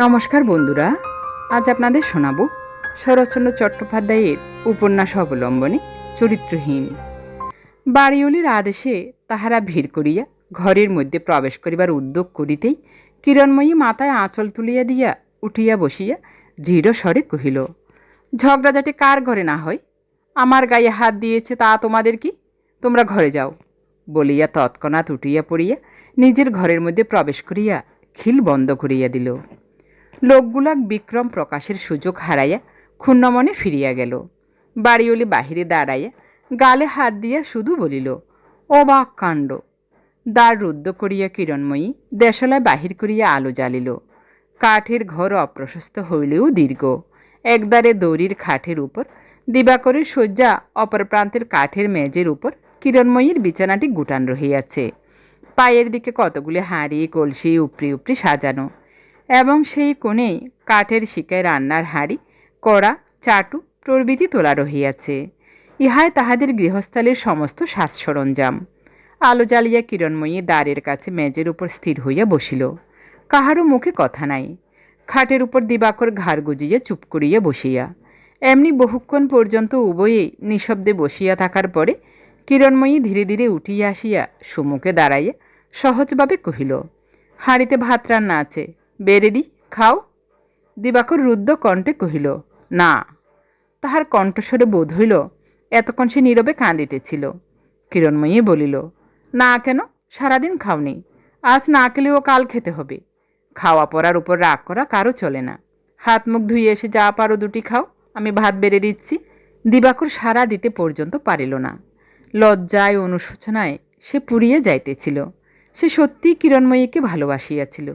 নমস্কার বন্ধুরা, আজ আপনাদের শোনাব শরৎচন্দ্র চট্টোপাধ্যায়ের উপন্যাস অবলম্বনে চরিত্রহীন। বাড়িওলির আদেশে তাহারা ভিড় করিয়া ঘরের মধ্যে প্রবেশ করিবার উদ্যোগ করিতেই কিরণময়ী মাথায় আঁচল তুলিয়া দিয়া উঠিয়া বসিয়া দৃঢ় স্বরে কহিল, ঝগড়াঝাটি কার ঘরে না হয়? আমার গায়ে হাত দিয়েছে তা তোমাদের কি? তোমরা ঘরে যাও। বলিয়া তৎক্ষণাৎ উঠিয়া পড়িয়া নিজের ঘরের মধ্যে প্রবেশ করিয়া খিল বন্ধ করিয়া দিল। লোকগুলাক বিক্রম প্রকাশের সুযোগ হারাইয়া ক্ষুণ্ণমনে ফিরিয়া গেল। বাড়িওলি বাহিরে দাঁড়াইয়া গালে হাত দিয়া শুধু বলিল অবাক কাণ্ড। দ্বার রুদ্ধ করিয়া কিরণময়ী দেশলায় বাহির করিয়া আলো জ্বালিল। কাঠের ঘর অপ্রশস্ত হইলেও দীর্ঘ। একদারে দড়ির খাটের উপর, দিবাকরের শয্যা অপর প্রান্তের কাঠের মেজের উপর কিরণময়ীর বিছানাটি গুটান রহিয়াছে। পায়ের দিকে কতগুলি হাঁড়ি, কলসি, উপরি উপরি সাজানো। এবং সেই কোণে কাঠের শিকায় রান্নার হাঁড়ি, কড়া, চাটু প্রভৃতি তোলা রহিয়াছে। ইহায় তাহাদের গৃহস্থলের সমস্ত সাজ সরঞ্জাম আলো জ্বালিয়া কিরণময়ী দ্বারের কাছে মেজের উপর স্থির হইয়া বসিল। কাহারও মুখে কথা নাই। খাটের উপর দিবাকর ঘাড় গুজিয়া চুপ করিয়া বসিয়া। এমনি বহুক্ষণ পর্যন্ত উভয়েই নিঃশব্দে বসিয়া থাকার পরে কিরণময়ী ধীরে ধীরে উঠিয়া আসিয়া সুমুখে দাঁড়াইয়া সহজভাবে কহিল, হাঁড়িতে ভাত রান্না আছে দি খাও। দিবাকর রুদ্ধ কণ্ঠে কহিল, না। তাহার কণ্ঠস্বরে বোধ হইল, এতক্ষণ সে নীরবে কাঁদিতেছিল। কিরণময়ী বলিল, না কেন? সারাদিন খাওনি। আজ না খেলেও কাল খেতে হবে। খাওয়া পড়ার উপর রাগ করা কারও চলে না। হাত মুখ ধুয়ে এসে যা পারো দুটি খাও। আমি ভাত বেড়ে দিচ্ছি। দিবাকর সারা দিতে পর্যন্ত পারিল না। লজ্জায় অনুশোচনায় সে পুড়িয়ে যাইতেছিল। সে সত্যিই কিরণময়ীকে ভালোবাসিয়াছিল।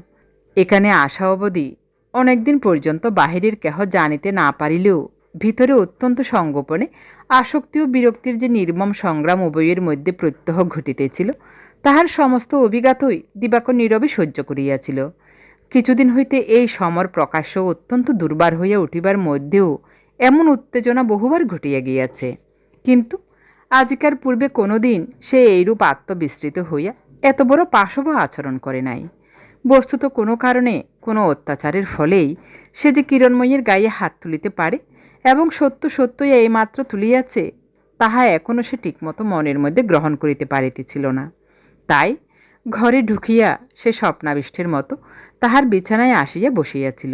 এখানে আসা অবধি অনেকদিন পর্যন্ত বাহিরের কেহ জানিতে না পারিলেও ভিতরে অত্যন্ত সঙ্গোপনে আসক্তি ও বিরক্তির যে নির্মম সংগ্রাম উভয়ের মধ্যে প্রত্যহ ঘটিতেছিল, তাহার সমস্ত অভিজ্ঞাতই দিবাকর নীরবে সহ্য করিয়াছিল। কিছুদিন হইতে এই সমর প্রকাশ্য অত্যন্ত দুর্বার হইয়া উঠিবার মধ্যেও এমন উত্তেজনা বহুবার ঘটিয়া গিয়াছে। কিন্তু আজিকার পূর্বে কোনোদিন সে এইরূপ আত্মবিস্তৃত হইয়া এত বড় পাশব আচরণ করে নাই। বস্তুত কোনো কারণে কোনো অত্যাচারের ফলেই সে যে কিরণময়ীর গায়ে হাত তুলিতে পারে এবং সত্য সত্যই এইমাত্র তুলিয়াছে, তাহা এখনও সে ঠিকমতো মনের মধ্যে গ্রহণ করিতে পারিতেছিল না। তাই ঘরে ঢুকিয়া সে স্বপ্নাবিষ্টের মতো তাহার বিছানায় আসিয়া বসিয়াছিল।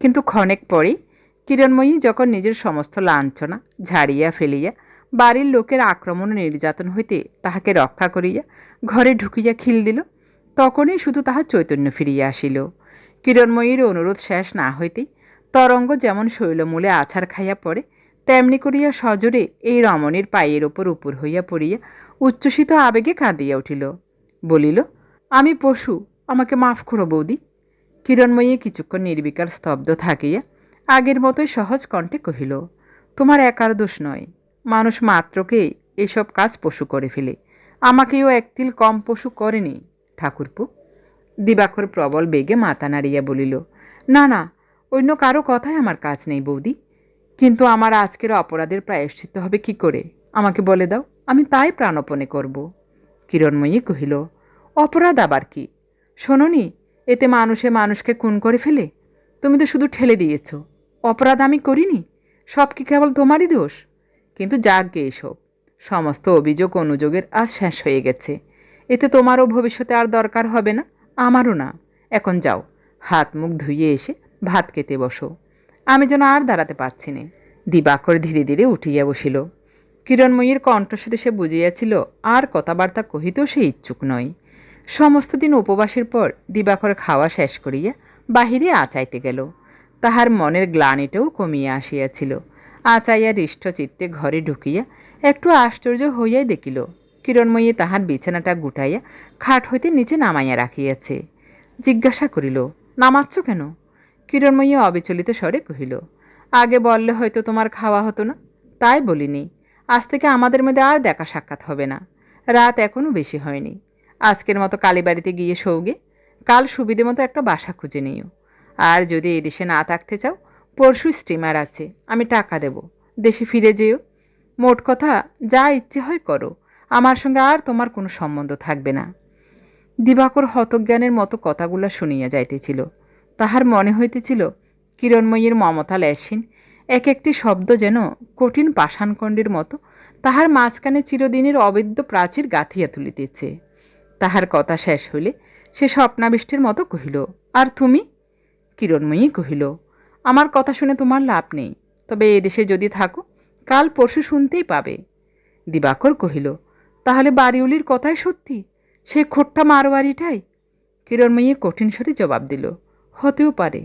কিন্তু ক্ষণেক পরেই কিরণময়ী যখন নিজের সমস্ত লাঞ্ছনা ঝাড়িয়া ফেলিয়া বাড়ির লোকের আক্রমণ নির্যাতন হইতে তাহাকে রক্ষা করিয়া ঘরে ঢুকিয়া খিল দিল তখনই শুধু তাহার চৈতন্য ফিরিয়া আসিল। কিরণময়ীর অনুরোধ শেষ না হইতেই তরঙ্গ যেমন শৈলমূলে আছাড় খাইয়া পড়ে, তেমনি করিয়া সজোরে এই রমণীর পায়ের ওপর উপর হইয়া পড়িয়া উচ্ছ্বসিত আবেগে কাঁদিয়া উঠিল। বলিল, আমি পশু, আমাকে মাফ করো বৌদি। কিরণময়ী কিছুক্ষণ নির্বিকার স্তব্ধ থাকিয়া আগের মতোই সহজ কণ্ঠে কহিল, তোমার একার দোষ নয়। মানুষ মাত্রকে এসব কাজ পশু করে ফেলে। আমাকেও একতিল কম পশু করেনি। ঠাকুরপু। দিবাকর প্রবল বেগে মাথা নাড়িয়া বলিল, না না, অন্য কারও কথায় আমার কাজ নেই বৌদি। কিন্তু আমার আজকের অপরাধের প্রায়শ্চিত্ত হবে কি করে? আমাকে বলে দাও, আমি তাই প্রাণপণে করব। কিরণময়ী কহিল, অপরাধ আবার কি? শোনোনি, এতে মানুষে মানুষকে খুন করে ফেলে? তুমি তো শুধু ঠেলে দিয়েছ। অপরাধ আমি করিনি, সব কি কেবল তোমারই দোষ? কিন্তু যাক গে এসব, সমস্ত অভিযোগ, অনুযোগের আজ শেষ হয়ে গেছে। এতে তোমারও ভবিষ্যতে আর দরকার হবে না, আমারও না। এখন যাও, হাত মুখ ধুইয়ে এসে ভাত খেতে বসো। আমি যেন আর দাঁড়াতে পারছি না। দিবাকর ধীরে ধীরে উঠিয়া বসিল। কিরণময়ীর কণ্ঠস্বরে সে বুঝিয়াছিল, আর কথাবার্তা কহিতেও সে ইচ্ছুক নয়। সমস্ত দিন উপবাসের পর দিবাকর খাওয়া শেষ করিয়া বাহিরে আচাইতে গেল। তাহার মনের গ্লানিটাও কমিয়া আসিয়াছিল। আচাইয়া হৃষ্ট চিত্তে ঘরে ঢুকিয়া একটু আশ্চর্য হইয়াই দেখিল কিরণময়ী তাহার বিছানাটা গুটাইয়া খাট হইতে নিচে নামাইয়া রাখিয়াছে। জিজ্ঞাসা করিল, নামাচ্ছ কেন? কিরণময়ী অবিচলিত স্বরে কহিল, আগে বললে হয়তো তোমার খাওয়া হতো না। তাই বলিনি। আজ থেকে আমাদের মধ্যে আর দেখা সাক্ষাৎ হবে না। রাত এখনও বেশি হয়নি। আজকের মতো কালীবাড়িতে গিয়ে সৌগে কাল সুবিধে মতো একটা বাসা খুঁজে নিও। আর যদি এই দেশে না থাকতে চাও, পরশু স্টিমার আছে। আমি টাকা দেব। দেশে ফিরে যেও। মোট কথা, যা ইচ্ছে হয় করো। আমার সঙ্গে আর তোমার কোনো সম্বন্ধ থাকবে না। দিবাকর হতজ্ঞানের মতো কথাগুলো শুনিয়া যাইতেছিল। তাহার মনে হইতেছিল, কিরণময়ীর মমতা লেসিন এক একটি শব্দ যেন কঠিন পাষাণখণ্ডের মতো তাহার মাঝখানে চিরদিনের অবেদ্য প্রাচীর গাঁথিয়া তুলিতেছে। তাহার কথা শেষ হইলে সে স্বপ্নাবিষ্টের মতো কহিল, আর তুমি? কিরণময়ী কহিল, আমার কথা শুনে তোমার লাভ নেই, তবে এদেশে যদি থাকো, কাল পরশু শুনতেই পাবে। দিবাকর কহিল তাহলে বাড়িউলির কথাই সত্যি? সেই খোট্টা মারোয়ারিটাই? কিরণময়ী কঠিন স্বরে জবাব দিল, হতেও পারে।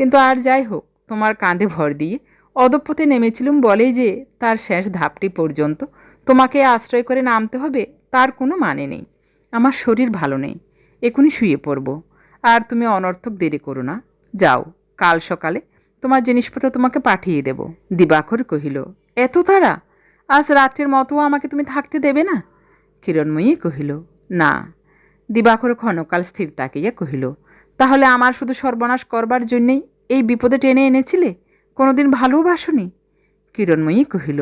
কিন্তু আর যাই হোক, তোমার কাঁধে ভর দিয়ে অদপথে নেমেছিলুম বলেই যে তার শেষ ধাপটি পর্যন্ত তোমাকে আশ্রয় করে নামতে হবে, তার কোনো মানে নেই। আমার শরীর ভালো নেই এখনই শুয়ে পড়ব। আর তুমি অনর্থক দেরি করো না। যাও, কাল সকালে তোমার জিনিসপত্র তোমাকে পাঠিয়ে দেব। দিবাকর কহিল, এত তারা আজ রাত্রের মতো আমাকে তুমি থাকতে দেবে না? কিরণময়ী কহিল, না, দিবাকর ক্ষণকাল স্থির তাকিয়া কহিল, তাহলে আমার শুধু সর্বনাশ করবার জন্যেই এই বিপদে টেনে এনেছিলে? কোনোদিন ভালোবাসনি কিরণময়ী কহিল,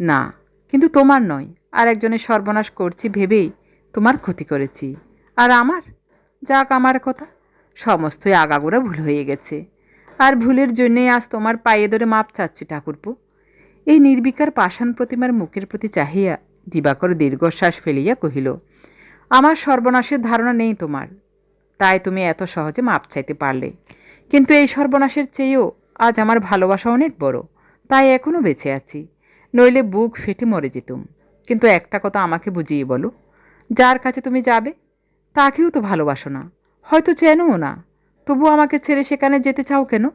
না, কিন্তু তোমার নয়, আর একজনের সর্বনাশ করছি ভেবেই তোমার ক্ষতি করেছি। আর আমার? যাক আমার কথা, সমস্তই আগাগোড়া ভুল হয়ে গেছে। আর ভুলের জন্যেই আজ তোমার পায়ে ধরে মাপ চাচ্ছি ঠাকুরপু। এই নির্বিকার পাষাণ প্রতিমার মুখের প্রতি চাহিয়া দিবাকর দীর্ঘশ্বাস ফেলিয়া কহিল, আমার সর্বনাশের ধারণা নেই তোমার। তাই তুমি এত সহজে মাপ চাইতে পারলে। কিন্তু এই সর্বনাশের চেয়েও আজ আমার ভালোবাসা অনেক বড়। তাই এখনও বেঁচে আছি। নইলে বুক ফেটে মরে যেতুম। কিন্তু একটা কথা আমাকে বুঝিয়ে বলো, যার কাছে তুমি যাবে, তাকেও তো ভালোবাসো না। হয়তো চেনও না। তবু আমাকে ছেড়ে সেখানে যেতে চাও কেন?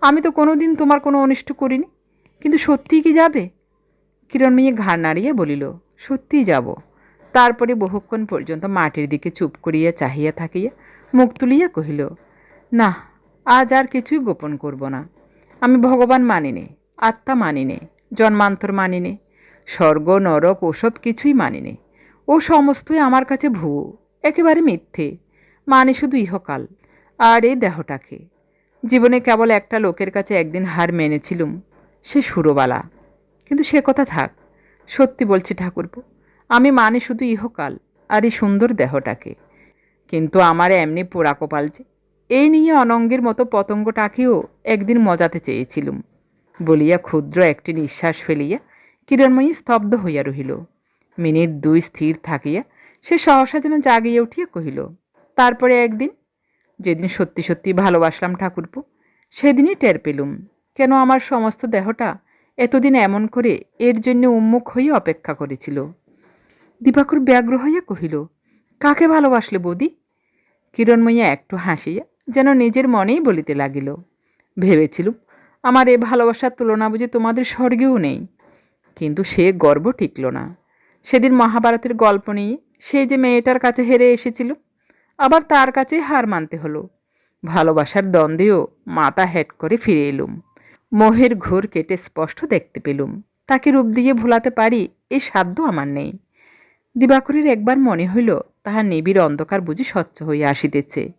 আমি তো কোনো দিন তোমার কোনো অনিষ্ট করিনি। কিন্তু সত্যিই কি যাবে? কিরণময়ী ঘাড় নাড়িয়ে বলিল সত্যিই যাব। তারপরে বহুক্ষণ পর্যন্ত মাটির দিকে চুপ করিয়া চাহিয়া থাকিয়া মুখ তুলিয়া কহিল, না, আজ আর কিছুই গোপন করব না। আমি ভগবান মানি নে আত্মা মানি নে জন্মান্তর মানি নে স্বর্গ, নরক, ওসব কিছুই মানি নে ও সমস্তই আমার কাছে ভুয়ো, একেবারে মিথ্যে। মানে শুধু ইহকাল, আর এই দেহটাকে। জীবনে কেবল একটা লোকের কাছে একদিন হার মেনেছিলুম, সে সুরবালা। কিন্তু সে কথা থাক সত্যি বলছি ঠাকুরপো, আমি মানি শুধু ইহকাল আর এই সুন্দর দেহটাকে। কিন্তু আমার এমনি পোড়া কপাল যে, এই নিয়ে অনঙ্গের মতো পতঙ্গটাকেও একদিন মজাতে চেয়েছিলুম, বলিয়া ক্ষুদ্র একটি নিঃশ্বাস ফেলিয়া কিরণময়ী স্তব্ধ হইয়া রহিল। মিনিট দুই স্থির থাকিয়া সে সহসা যেন জাগিয়া উঠিয়া কহিল, তারপরে একদিন, যেদিন সত্যি সত্যি ভালোবাসলাম ঠাকুরপু, সেদিনই টের পেলুম। কেন আমার সমস্ত দেহটা এতদিন এমন করে এর জন্য উন্মুখ হয়ে অপেক্ষা করেছিল। দিবাকর ব্যগ্র হইয়া কহিল, কাকে ভালোবাসলে বৌদি? কিরণময়ী একটু হাসিয়া যেন নিজের মনেই বলিতে লাগিল, ভেবেছিলুম আমার এ ভালোবাসার তুলনা বুঝে তোমাদের স্বর্গেও নেই। কিন্তু সে গর্ব টিকল না। সেদিন মহাভারতের গল্প নিয়ে সে যে মেয়েটার কাছে হেরে এসেছিল, আবার তার কাছেই হার মানতে হলো। ভালোবাসার দ্বন্দ্বেও মাথা হেট করে ফিরে এলুম। মোহের ঘোর কেটে স্পষ্ট দেখতে পেলুম। তাকে রূপ দিয়ে ভোলাতে পারি এই সাধ্য আমার নেই। দিবাকরের একবার মনে হইল, তাহার নিবিড় অন্ধকার বুঝি স্বচ্ছ হইয়া আসিতেছে।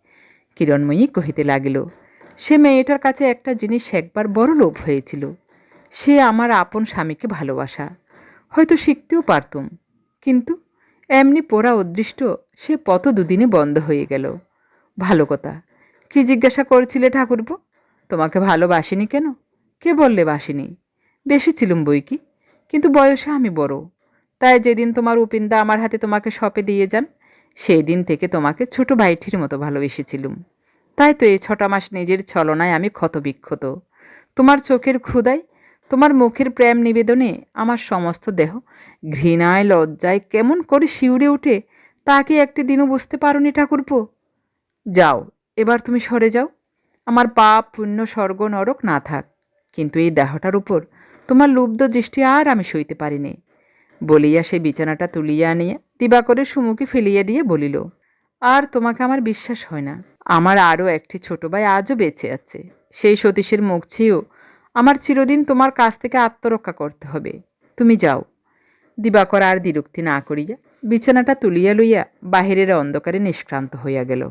কিরণময়ী কহিতে লাগিল, সে মেয়েটার কাছে একটা জিনিস একবার বড় লোভ হয়েছিল। সে আমার আপন স্বামীকে ভালোবাসা। হয়তো শিখতেও পারতুম। কিন্তু এমনি পোড়া অদৃষ্ট সে পত দুদিনে বন্ধ হয়ে গেল। ভালো কথা। কি জিজ্ঞাসা করছিলে ঠাকুরপো? তোমাকে ভালোবাসিনি কেন? কে বললে বাসিনি? বেশি ছিলুম বই কি? কিন্তু বয়সে আমি বড়। তাই যেদিন তোমার উপিন্দা আমার হাতে তোমাকে সপে দিয়ে যান সেই দিন থেকে তোমাকে ছোট ভাইটির মতো ভালোবেসেছিলুম। তাই তো এই ছটা মাস নিজের ছলনায় আমি ক্ষতবিক্ষত। তোমার চোখের ক্ষুদায় তোমার মুখের প্রেম নিবেদনে আমার সমস্ত দেহ ঘৃণায়, লজ্জায় কেমন করে শিউরে উঠে তাকে একটি দিনও বুঝতে পারোনি ঠাকুরপো? যাও, এবার তুমি সরে যাও। আমার পাপ, পুণ্য, স্বর্গ, নরক না থাক। কিন্তু এই দেহটার উপর তোমার লুব্ধ দৃষ্টি আর আমি সইতে পারিনি। বলিয়া সে বিছানাটা তুলিয়া আনিয়া দিবাকরের সুমুখে ফেলিয়া দিয়ে বলিল, আর তোমাকে আমার বিশ্বাস হয় না। আমার আরও একটি ছোট ভাই আজও বেঁচে আছে। সেই সতীশের মুখ চেয়েও আমার চিরদিন তোমার কাছ থেকে আত্মরক্ষা করতে হবে। তুমি যাও। দিবাকর আর দ্বিরুক্তি না করিয়া বিছানাটা তুলিয়া লইয়া বাহিরের অন্ধকারে নিষ্ক্রান্ত হইয়া গেল।